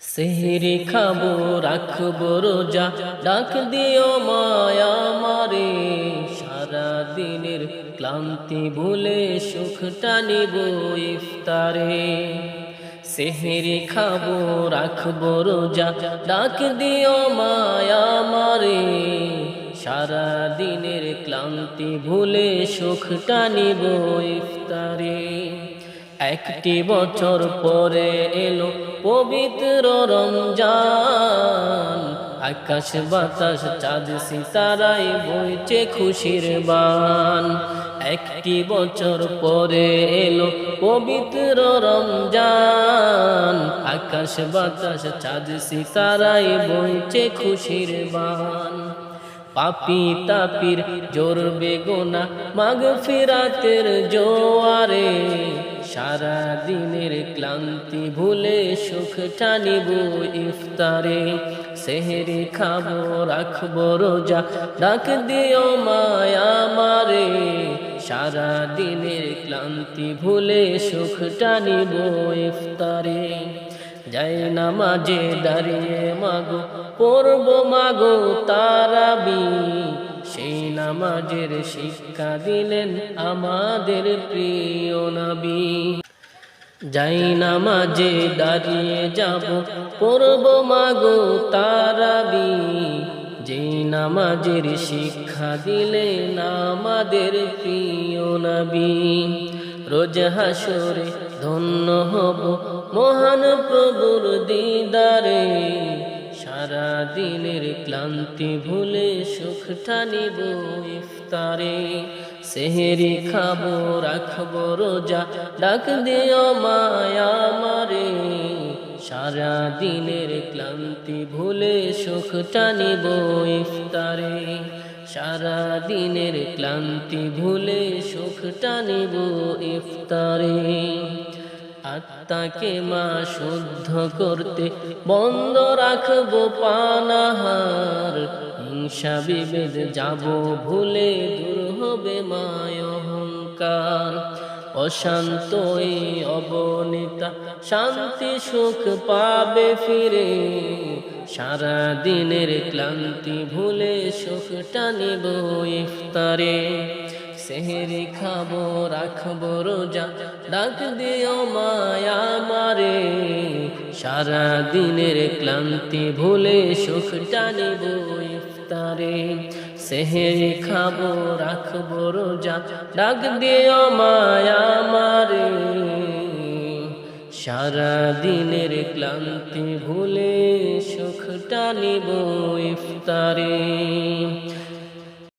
সেহরি খাব, রাখব রোজা, ডাক দিও মায়া মারে। সারা দিনের ক্লান্তি ভুলে সুখটা নিব ইফতারে। সেহরি খাব, রাখব রোজা, ডাক দিও মায়া মারে। সারা দিনের ক্লান্তি ভুলে সুখটা নিব ইফতারে। একটি বছর পরে এলো পবিত্র রমজান। আকাশ বাতাস, চাঁদ, সিতারাই বইছে খুশির বান। একটি বছর পরে এলো পবিত্র রমজান। আকাশ বাতাস, চাঁদ, সিতারাই বইছে খুশির বান। পাপি তাপির জোর বেগোনা মাগ ফিরাতের জোয়ারে সারা দিনের ক্লান্তি ভুলে সুখ টানিব ইফতারে। সেহেরি খাব, রাখব রোজা, ডাক দিও মায়া মারে সারা দিনের ক্লান্তি ভুলে সুখ টানিব ইফতারে। যাই নামাজে দাঁড়িয়ে মাগো, পড়ব মাগো তারাবি। সেই নামাজের শিক্ষা দিলেন আমাদের প্রিয় নবী। যাই নামাজে দাঁড়িয়ে যাব, পড়ব মাগো তারাবি। যেই নামাজের শিক্ষা দিলেন আমাদের প্রিয় নবী। রোজ হাসরে ধন্য হব মহান প্রভুর দিদারে। সারা দিনের ক্লান্তি ভুলে সুখটা নিব ইফতারে। সেহেরি খাব, রাখব রোজা, ডাক দিও মায়া মারে সারা দিনের ক্লান্তি ভুলে সুখটা নিব ইফতারে। সারা দিনের ক্লান্তি ভুলে সুখটা নিব ইফতারে। আত্মাকে মা শুদ্ধ করতে বন্ধ রাখব পানাহার। হিংসা বিভেদ যাব ভুলে দূর হবে মায় অহংকার। অশান্ত অবনীতা শান্তি সুখ পাবে ফিরে। সারা দিনের ক্লান্তি ভুলে সুখটা নিব ইফতারে। সেহেরি খাব রাখব রোজা ডাক দিও মায়া মারে। সারা দিনের ক্লান্তি ভুলে সুখ নিব ইফতারে। সেহেরি খাব রাখব রোজা ডাক দিও মায়া মারে। সারা দিনের ক্লান্তি ভুলে সুখ নিব ইফতারে।